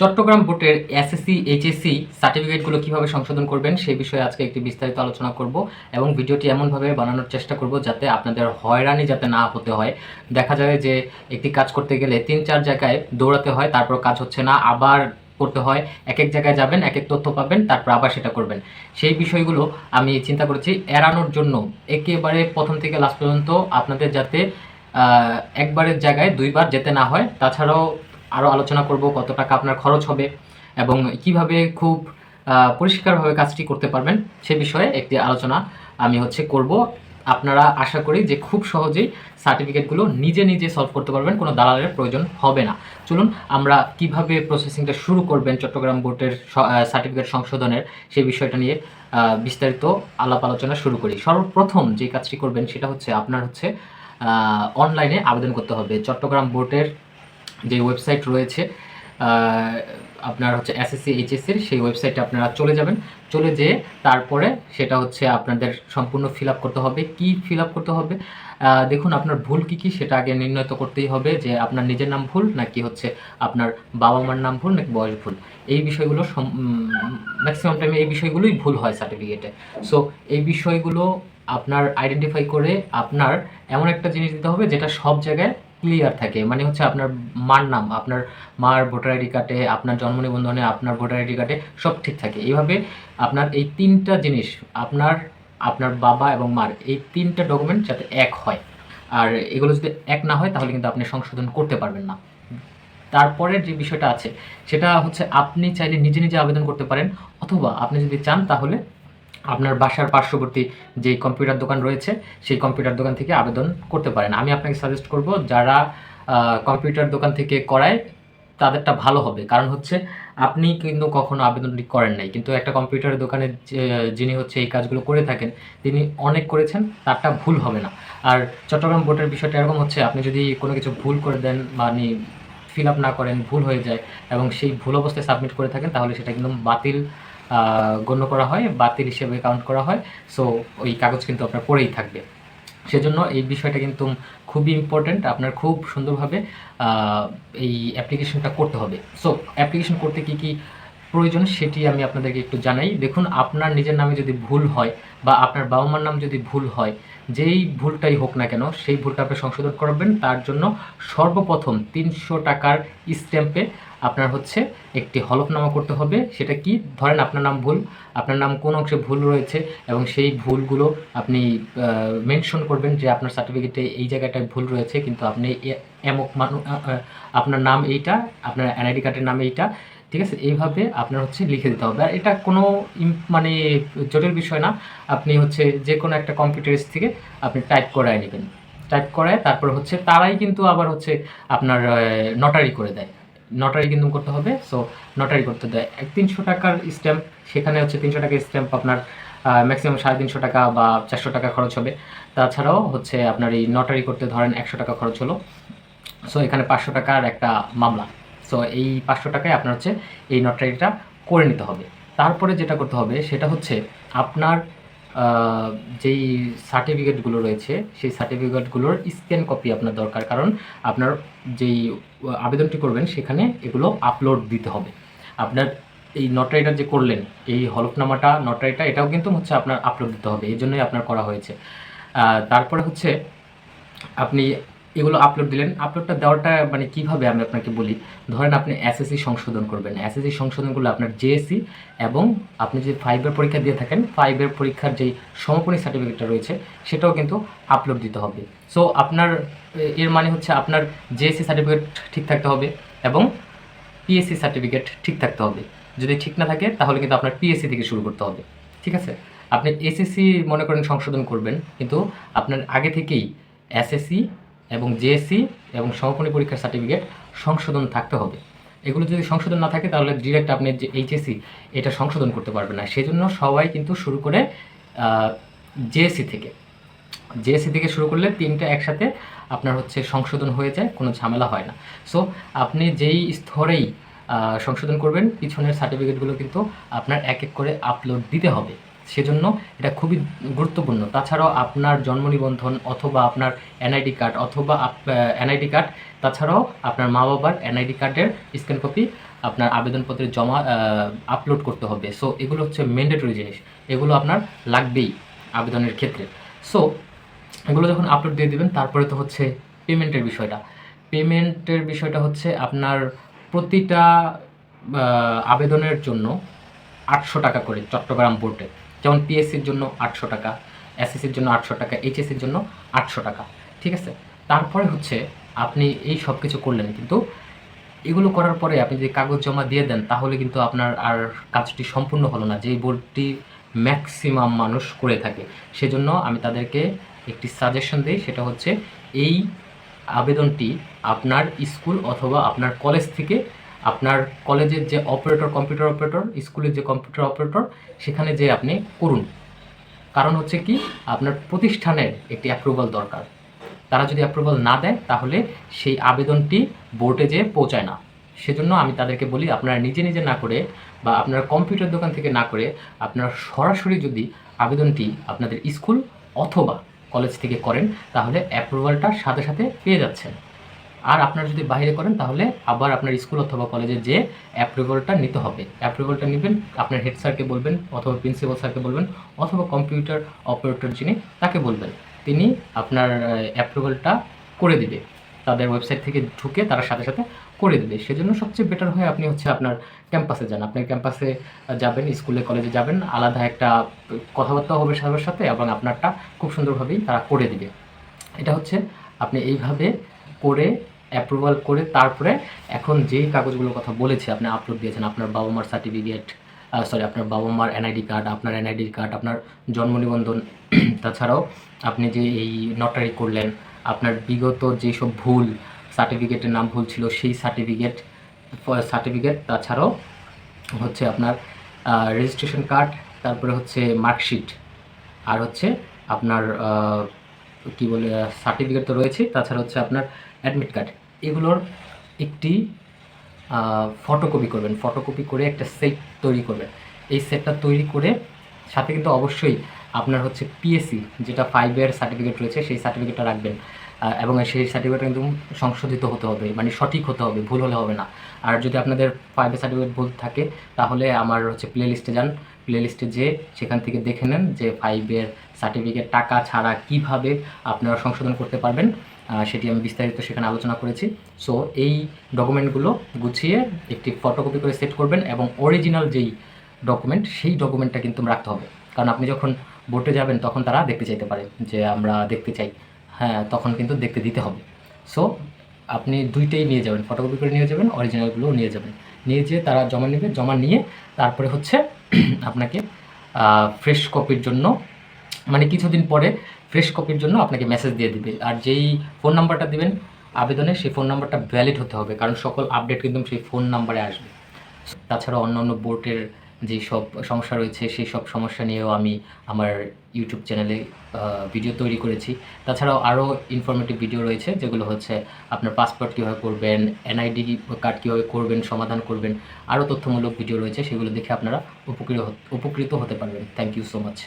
চট্টগ্রাম বোর্ডের SSC, HSC সার্টিফিকেটগুলো কীভাবে সংশোধন করবেন সেই বিষয়ে আজকে একটি বিস্তারিত আলোচনা করব এবং ভিডিওটি এমনভাবে বানানোর চেষ্টা করব যাতে আপনাদের হয়রানি যাতে না হতে হয়। দেখা যায় যে একটি কাজ করতে গেলে তিন চার জায়গায় দৌড়াতে হয়, তারপর কাজ হচ্ছে না, আবার করতে হয় এক এক জায়গায় যাবেন এক এক তথ্য পাবেন, তারপর আবার সেটা করবেন। সেই বিষয়গুলো আমি চিন্তা করেছি এড়ানোর জন্য একেবারে প্রথম থেকে লাস্ট পর্যন্ত আপনাদের যাতে একবারের জায়গায় দুইবার যেতে না হয়। তাছাড়াও আরও আলোচনা করব কত টাকা আপনার খরচ হবে এবং কীভাবে খুব পরিষ্কারভাবে কাজটি করতে পারবেন সে বিষয়ে একটি আলোচনা আমি হচ্ছে করব। আপনারা আশা করি যে খুব সহজেই সার্টিফিকেটগুলো নিজে নিজে সলভ করতে পারবেন, কোনো দালালের প্রয়োজন হবে না। চলুন, আমরা কীভাবে প্রসেসিংটা শুরু করবেন চট্টগ্রাম বোর্ডের সার্টিফিকেট সংশোধনের সেই বিষয়টা নিয়ে বিস্তারিত আলাপ আলোচনা শুরু করি। সর্বপ্রথম যে কাজটি করবেন সেটা হচ্ছে আপনার হচ্ছে অনলাইনে আবেদন করতে হবে। চট্টগ্রাম বোর্ডের যে ওয়েবসাইট রয়েছে আপনার হচ্ছে এসএসসি এইচএসসির সেই ওয়েবসাইটে আপনারা চলে যাবেন। চলে যেয়ে তারপরে সেটা হচ্ছে আপনাদের সম্পূর্ণ ফিল করতে হবে। কি ফিল করতে হবে? দেখুন, আপনার ভুল কি কি সেটা আগে নির্ণয় করতেই হবে যে আপনার নিজের নাম ভুল নাকি হচ্ছে আপনার বাবা মার নাম ভুল নাকি বয়স ভুল। এই বিষয়গুলো ম্যাক্সিমাম টাইমে এই বিষয়গুলোই ভুল হয় সার্টিফিকেটে সো এই বিষয়গুলো আপনার আইডেন্টিফাই করে আপনার এমন একটা জিনিস দিতে হবে যেটা সব জায়গায় ক্লিয়ার থাকে। মানে হচ্ছে আপনার মার নাম, আপনার মার ভোটার আইডি কার্ডে, আপনার জন্ম নিবন্ধনে আপনার ভোটার আইডি কার্ডে সব ঠিক থাকে। এইভাবে আপনার এই তিনটা জিনিস, আপনার আপনার বাবা এবং মার, এই তিনটা ডকুমেন্ট যাতে এক হয়। আর এগুলো যদি এক না হয়, তাহলে কিন্তু আপনি সংশোধন করতে পারবেন না। তারপরের যে বিষয়টা আছে, সেটা হচ্ছে আপনি চাইলে নিজে নিজে আবেদন করতে পারেন, অথবা আপনি যদি চান, তাহলে আপনার বাসার পার্শ্ববর্তী যে কম্পিউটার দোকান রয়েছে, সেই কম্পিউটার দোকান থেকে আবেদন করতে পারেন। আমি আপনাকে সাজেস্ট করব, যারা কম্পিউটার দোকান থেকে করায়, তাদেরটা ভালো হবে। কারণ হচ্ছে, আপনি কিন্তু কখনো আবেদনটি করেন নাই। কিন্তু একটা কম্পিউটারের দোকানে যিনি হচ্ছে এই কাজগুলো করে থাকেন, তিনি অনেক করেছেন, তারটা ভুল হবে না। আর চট্টগ্রাম বোর্ডের বিষয়টা এরকম হচ্ছে, আপনি যদি কোনো কিছু ভুল করে দেন মানে ফিল আপ না করেন, ভুল হয়ে যায়, এবং সেই ভুল অবস্থায় সাবমিট করে থাকেন, তাহলে সেটা কিন্তু বাতিল গণ্য করা হয়, বাতিল হিসেবে কাউন্ট করা হয়। সো ওই কাগজ কিন্তু আপনার পড়েই থাকবে। সেজন্য এই বিষয়টা কিন্তু খুবই ইম্পর্ট্যান্ট আপনার খুব সুন্দরভাবে এই অ্যাপ্লিকেশনটা করতে হবে। সো অ্যাপ্লিকেশন করতে কি কি প্রয়োজন সেটি আমি আপনাদেরকে একটু জানাই। দেখুন, আপনার নিজের নামে যদি ভুল হয় বা আপনার বাবা মার নাম যদি ভুল হয় যেই ভুলটাই হোক না কেন, সেই ভুলটা আপনি সংশোধন করবেন। তার জন্য সর্বপ্রথম তিনশো টাকার স্ট্যাম্পে আপনার হচ্ছে একটি হলফনামা করতে হবে। সেটা কি? ধরেন আপনার নাম ভুল, আপনার নাম কোন অংশে ভুল রয়েছে এবং সেই ভুলগুলো আপনি মেনশন করবেন যে আপনার সার্টিফিকেটে এই জায়গাটায় ভুল রয়েছে, কিন্তু আপনি এমক মানু আপনার নাম এইটা, আপনার এনআইডি কার্ডের নাম এইটা ঠিক আছে? এইভাবে আপনার হচ্ছে লিখে দিতে হবে। আর এটা কোনো মানে জটিল বিষয় না। আপনি হচ্ছে যে কোনো একটা কম্পিউটার থেকে আপনি টাইপ করায় নেবেন। টাইপ করায় তারপর হচ্ছে তারাই কিন্তু আবার হচ্ছে আপনার নটারি করে দেয়। নটারি কিন্তু করতে হবে। সো নটারি করতে দেয়। তিনশো টাকার স্ট্যাম্প সেখানে হচ্ছে তিনশো টাকার স্ট্যাম্প আপনার ম্যাক্সিমাম সাড়ে তিনশো টাকা বা চারশো টাকা খরচ হবে। তাছাড়াও হচ্ছে আপনার এই নটারি করতে ধরেন একশো টাকা খরচ হলো। সো এখানে পাঁচশো টাকার একটা মামলা। সো এই পাঁচশো টাকায় আপনার হচ্ছে এই নটারিটা করে নিতে হবে। তারপরে যেটা করতে হবে, সেটা হচ্ছে আপনার যেই সার্টিফিকেটগুলো রয়েছে, সেই সার্টিফিকেটগুলোর স্ক্যান কপি আপনার দরকার। কারণ আপনার যেই আবেদনটি করবেন, সেখানে এগুলো আপলোড দিতে হবে। আপনার এই নটারিটা যে করলেন, এই হলফনামাটা নটারিটা এটাও কিন্তু হচ্ছে আপনার আপলোড দিতে হবে। এই জন্যই আপনার করা হয়েছে। তারপরে হচ্ছে আপনি এগুলো আপলোড দিলেন। আপলোডটা দেওয়াটা মানে কীভাবে আমি আপনাকে বলি? ধরেন আপনি এসএসসি সংশোধন করবেন। এসএসসি সংশোধনগুলো আপনার জেএসসি এবং আপনি যে ফাইভের পরীক্ষা দিয়ে থাকেন ফাইভের পরীক্ষার যেই সমাপনী সার্টিফিকেটটা রয়েছে, সেটাও কিন্তু আপলোড দিতে হবে। সো আপনার এর মানে হচ্ছে আপনার জেএসসি সার্টিফিকেট ঠিক থাকতে হবে এবং পিএসসি সার্টিফিকেট ঠিক থাকতে হবে। যদি ঠিক না থাকে, তাহলে কিন্তু আপনার পিএসসি থেকে শুরু করতে হবে। ঠিক আছে? আপনি এসএসসি মনে করেন সংশোধন করবেন, কিন্তু আপনার আগে থেকেই এসএসসি এবং জেএসসি এবং সমাপনী পরীক্ষার সার্টিফিকেট সংশোধন থাকতে হবে। এগুলো যদি সংশোধন না থাকে, তাহলে ডিরেক্ট আপনি যে এইচএসসি এটা সংশোধন করতে পারবেন না। সেজন্য সবাই কিন্তু শুরু করে জেএসসি থেকে। জেএসসি থেকে শুরু করলে তিনটা একসাথে আপনার হচ্ছে সংশোধন হয়ে যায়, কোনো ঝামেলা হয় না। সো আপনি যেই স্তরেই সংশোধন করবেন, পিছনের সার্টিফিকেটগুলো কিন্তু আপনার এক এক করে আপলোড দিতে হবে। সেজন্য এটা খুবই গুরুত্বপূর্ণ। তাছাড়াও আপনার জন্ম নিবন্ধন অথবা আপনার এনআইডি কার্ড অথবা এনআইডি কার্ড, তাছাড়াও আপনার মা বাবার এনআইডি কার্ডের স্ক্যান কপি আপনার আবেদনপত্রে জমা আপলোড করতে হবে। সো এগুলো হচ্ছে ম্যান্ডেটরি জিনিস। এগুলো আপনার লাগবেই আবেদনের ক্ষেত্রে। সো এগুলো যখন আপলোড দিয়ে দিবেন, তারপরে তো হচ্ছে পেমেন্টের বিষয়টা। পেমেন্টের বিষয়টা হচ্ছে আপনার প্রতিটা আবেদনের জন্য আটশো টাকা করে চট্টগ্রাম বোর্ডে। যেমন পিএসসির জন্য আটশো টাকা এসএসসির জন্য আটশো টাকা এইচএসসির জন্য আটশো টাকা, ঠিক আছে? তারপরে হচ্ছে আপনি এই সব কিছু করলেন কিন্তু এগুলো করার পরে আপনি যদি কাগজ জমা দিয়ে দেন তাহলে কিন্তু আপনার আর কাজটি সম্পূর্ণ হলো না। যেই বোর্ডটি ম্যাক্সিমাম মানুষ করে থাকে। সেজন্য আমি তাদেরকে একটি সাজেশন দিই, সেটা হচ্ছে এই আবেদনটি আপনার স্কুল অথবা আপনার কলেজ থেকে আপনার কলেজের যে অপারেটর কম্পিউটার অপারেটর স্কুলের যে কম্পিউটার অপারেটর সেখানে যে আপনি করুন। কারণ হচ্ছে কি, আপনার প্রতিষ্ঠানের একটি অ্যাপ্রুভাল দরকার। তারা যদি অ্যাপ্রুভাল না দেয়, তাহলে সেই আবেদনটি বোর্ডে যেয়ে পৌঁছায় না। সেজন্য আমি তাদেরকে বলি, আপনারা নিজে নিজে না করে বা আপনার কম্পিউটার দোকান থেকে না করে আপনারা সরাসরি যদি আবেদনটি আপনাদের স্কুল অথবা কলেজ থেকে করেন, তাহলে অ্যাপ্রুভালটা সাথে সাথে পেয়ে যাচ্ছেন। আর আপনারা যদি বাইরে করেন, তাহলে আবার আপনার স্কুল অথবা কলেজে যে অ্যাপ্রুভালটা নিতে হবে। অ্যাপ্রুভালটা নেবেন, আপনার হেড স্যারকে বলবেন অথবা প্রিন্সিপাল স্যারকে বলবেন অথবা কম্পিউটার অপারেটর যিনি, তাকে বলবেন। তিনি আপনার অ্যাপ্রুভালটা করে দিবে। তাদের ওয়েবসাইট থেকে ঢুকে তারা সাথে সাথে করে দেবে। সেজন্য সবচেয়ে বেটার হয় আপনি হচ্ছে আপনার ক্যাম্পাসে যান। আপনি ক্যাম্পাসে যাবেন, স্কুলে, কলেজে যাবেন, আলাদা একটা কথাবার্তা হবে সবার সাথে এবং আপনারটা খুব সুন্দরভাবেই তারা করে দিবে। এটা হচ্ছে আপনি এইভাবে করে অ্যাপ্রুভাল করে তারপরে এখন যেই কাগজগুলোর কথা বলেছি, আপনি আপলোড দিয়েছেন, আপনার বাবা মার সার্টিফিকেট সরি আপনার বাবা মার এনআইডি কার্ড আপনার এনআইডি কার্ড আপনার জন্ম নিবন্ধন, তাছাড়াও আপনি যে এই নটারি করলেন, আপনার বিগত যেসব ভুল সার্টিফিকেটের নাম ভুল ছিল, সেই সার্টিফিকেট সার্টিফিকেট তাছাড়াও হচ্ছে আপনার রেজিস্ট্রেশন কার্ড তারপরে হচ্ছে মার্কশিট আর হচ্ছে আপনার কি বলে সার্টিফিকেট তো রয়েছে তাছাড়া হচ্ছে আপনার অ্যাডমিট কার্ড এগুলোর একটি ফটোকপি করবেন। ফটোকপি করে একটা সেট তৈরি করবেন। এই সেটটা তৈরি করে সাথে কিন্তু অবশ্যই আপনার হচ্ছে পিএসসি যেটা ফাইভ ইয়ার সার্টিফিকেট রয়েছে, সেই সার্টিফিকেটটা রাখবেন। এবং সেই সার্টিফিকেটটা কিন্তু সংশোধিত হতে হবে মানে সঠিক হতে হবে, ভুল হলে হবে না। আর যদি আপনাদের ফাইভ ইয়ার সার্টিফিকেট ভুল থাকে, তাহলে আমার হচ্ছে প্লে লিস্টে যান। প্লে লিস্টে যেয়ে সেখান থেকে দেখে নেন যে ফাইভের সার্টিফিকেট টাকা ছাড়া কীভাবে আপনারা সংশোধন করতে পারবেন। সেটি আমি বিস্তারিত সেখানে আলোচনা করেছি। সো এই ডকুমেন্টগুলো গুছিয়ে একটি ফটোকপি করে সেট করবেন এবং অরিজিনাল যেই ডকুমেন্ট সেই ডকুমেন্টটা কিন্তু রাখতে হবে। কারণ আপনি যখন বোটে যাবেন, তখন তারা দেখতে চাইতে পারে যে আমরা দেখতে চাই। হ্যাঁ তখন কিন্তু দেখতে দিতে হবে। সো আপনি দুইটাই নিয়ে যাবেন ফটোকপি করে নিয়ে যাবেন অরিজিনালগুলোও নিয়ে যাবেন। নিয়ে যেয়ে তারা জমা নেবে, জমা নিয়ে তারপরে হচ্ছে আপনাকে ফ্রেশ কপির জন্য মানে কিছুদিন পরে ফ্রেশ কপির জন্য আপনাকে মেসেজ দিয়ে দিবে। আর যেই ফোন নাম্বারটা দিবেন, আবেদনে সেই ফোন নাম্বারটা ভ্যালিড হতে হবে, কারণ সকল আপডেট কিন্তু সেই ফোন নাম্বারে আসবে। তাছাড়া অন্যান্য বোর্ডের যেই সব সমস্যা রয়েছে, সেই সব সমস্যা নিয়েও আমি আমার ইউটিউব চ্যানেলে ভিডিও তৈরি করেছি। তাছাড়াও আরও ইনফরমেটিভ ভিডিও রয়েছে, যেগুলো হচ্ছে আপনার পাসপোর্ট কীভাবে করবেন এনআইডি কার্ড কীভাবে করবেন, সমাধান করবেন আরও তথ্যমূলক ভিডিও রয়েছে, সেগুলো দেখে আপনারা উপকৃত উপকৃত হতে পারবেন। Thank you so much